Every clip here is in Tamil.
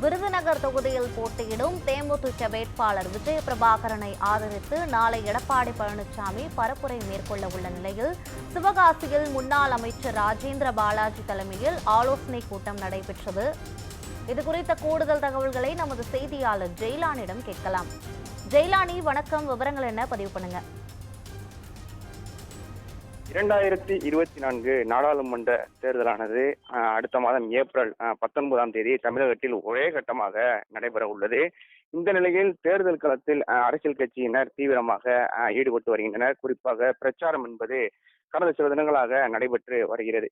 விருதுநகர் தொகுதியில் போட்டியிடும் தேமுதிக வேட்பாளர் விஜய பிரபாகரனை ஆதரித்து நாளை எடப்பாடி பழனிசாமி பரப்புரை மேற்கொள்ள உள்ள நிலையில் சிவகாசியில் முன்னாள் அமைச்சர் ராஜேந்திர பாலாஜி தலைமையில் ஆலோசனை கூட்டம் நடைபெற்றது. இது குறித்த கூடுதல் தகவல்களை நமது செய்தியாளர் ஜெயிலானிடம் கேட்கலாம். ஜெயிலானி வணக்கம். விவரங்கள் என்ன? பதிவு பண்ணுங்க. இரண்டாயிரத்தி இருபத்தி நான்கு நாடாளுமன்ற தேர்தலானது அடுத்த மாதம் ஏப்ரல் பத்தொன்பதாம் தேதி தமிழகத்தில் ஒரே கட்டமாக நடைபெற உள்ளது. இந்த நிலையில் தேர்தல் களத்தில் அரசியல் கட்சியினர் தீவிரமாக ஈடுபட்டு வருகின்றனர். குறிப்பாக பிரச்சாரம் என்பது கடந்த சில தினங்களாக நடைபெற்று வருகிறது.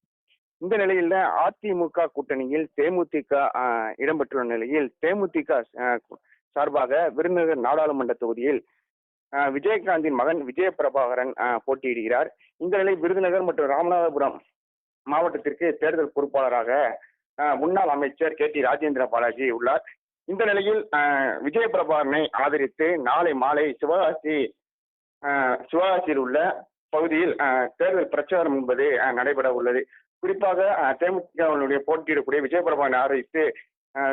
இந்த நிலையில் அதிமுக கூட்டணியில் தேமுதிக இடம்பெற்றுள்ள நிலையில் தேமுதிக சார்பாக விருதுநகர் நாடாளுமன்ற தொகுதியில் விஜயகாந்தின் மகன் விஜய பிரபாகரன் போட்டியிடுகிறார். இந்த நிலை விருதுநகர் மற்றும் ராமநாதபுரம் மாவட்டத்திற்கு தேர்தல் பொறுப்பாளராக முன்னாள் அமைச்சர் கே டி ராஜேந்திர பாலாஜி உள்ளார். இந்த நிலையில் அஹ், விஜய பிரபாகரனை ஆதரித்து நாளை மாலை சிவகாசி சிவகாசியில் உள்ள பகுதியில் தேர்தல் பிரச்சாரம் என்பது நடைபெற உள்ளது. குறிப்பாக அஹ், தேமுதிகவினுடைய போட்டியிடக்கூடிய விஜயபிரபாகரனை ஆதரித்து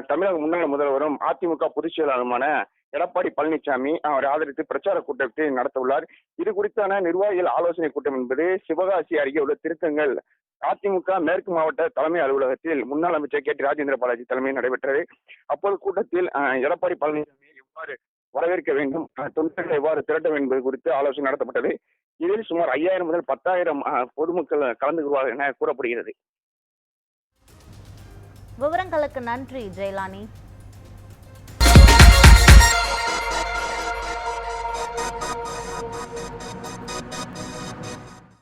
தமிழக முன்னாள் முதல்வரும் அதிமுக பொதுச் செயலாளருமான எடப்பாடி பழனிசாமி அவரை ஆதரித்து பிரச்சார கூட்டத்தை நடத்த உள்ளார் இது குறித்தான நிர்வாகிகள் ஆலோசனை கூட்டம் என்பது சிவகாசி அருகே உள்ள திருத்தங்கள் அதிமுக மேற்கு மாவட்ட தலைமை அலுவலகத்தில் முன்னாள் அமைச்சர் கே டி ராஜேந்திர பாலாஜி தலைமையில் நடைபெற்றது. அப்போது கூட்டத்தில் எடப்பாடி பழனிசாமி எவ்வாறு வரவேற்க வேண்டும் தொண்டர்களை எவ்வாறு திரட்ட வேண்டும் என்பது குறித்து ஆலோசனை நடத்தப்பட்டது. இதில் சுமார் ஐயாயிரம் முதல் பத்தாயிரம் பொதுமக்கள் கலந்து கொள்வார்கள் என கூறப்படுகிறது. விவரங்களுக்கு நன்றி ஜெயலானி.